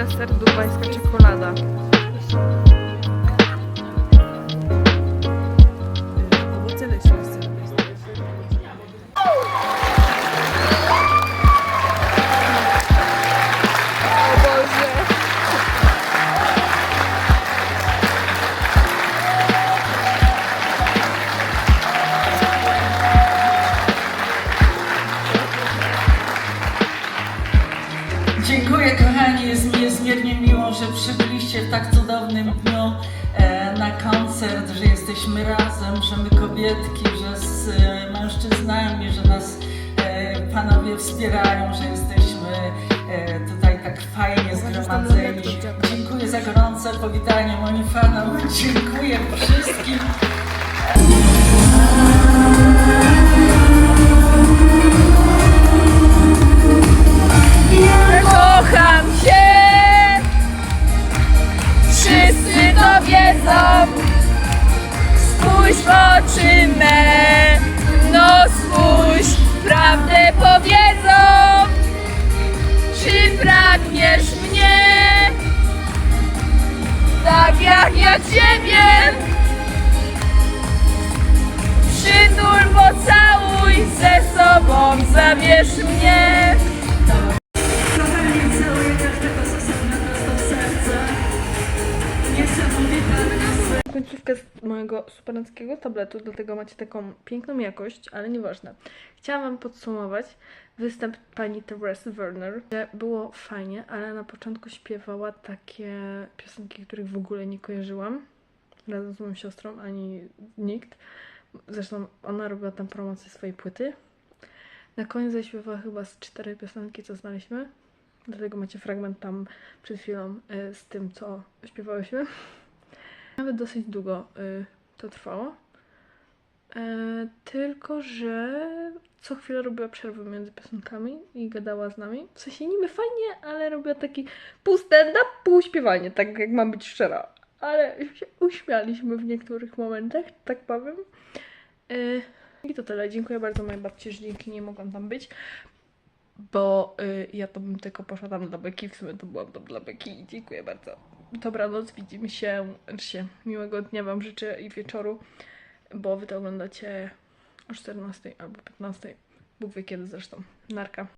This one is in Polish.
deser dubajska czekolada. Razem, że my kobietki, że z e, mężczyznami, że nas e, panowie wspierają, że jesteśmy e, tutaj tak fajnie zgromadzeni. Dziękuję za gorące powitanie moim fanom, dziękuję wszystkim. Kocham cię! Wszyscy to wiedzą! Spójrz w oczy me! No spójrz, prawdę powiedzą! Czy pragniesz mnie? Tak jak ja ciebie! Przytul, pocałuj, ze sobą zabierz mnie! Kochani, całuję końcówkę z mojego superanckiego tabletu, dlatego macie taką piękną jakość, ale nieważne. Chciałam Wam podsumować występ pani Teresy Werner. gdzie Było fajnie, ale na początku śpiewała takie piosenki, których w ogóle nie kojarzyłam. Razem z moją siostrą, ani nikt. Zresztą ona robiła tam promocję swojej płyty. Na koniec zaśpiewała chyba z cztery piosenki, co znaliśmy. Dlatego macie fragment tam przed chwilą y, z tym, co śpiewałyśmy. Nawet dosyć długo y, to trwało. E, tylko, że co chwilę robiła przerwy między piosenkami i gadała z nami. W sensie niby fajnie, ale robiła taki pół stand-up, pół śpiewanie, tak jak mam być szczera. Ale się uśmialiśmy w niektórych momentach, tak powiem. E, I to tyle. Dziękuję bardzo mojej babci, że dzięki niej mogłam tam być. Bo y, ja to bym tylko poszła tam dla Beki, w sumie to byłam tam dla Beki. Dziękuję bardzo. Dobranoc, widzimy się, znaczy się, miłego dnia Wam życzę i wieczoru, bo Wy to oglądacie o 14 albo 15, Bóg wie kiedy zresztą. Narka.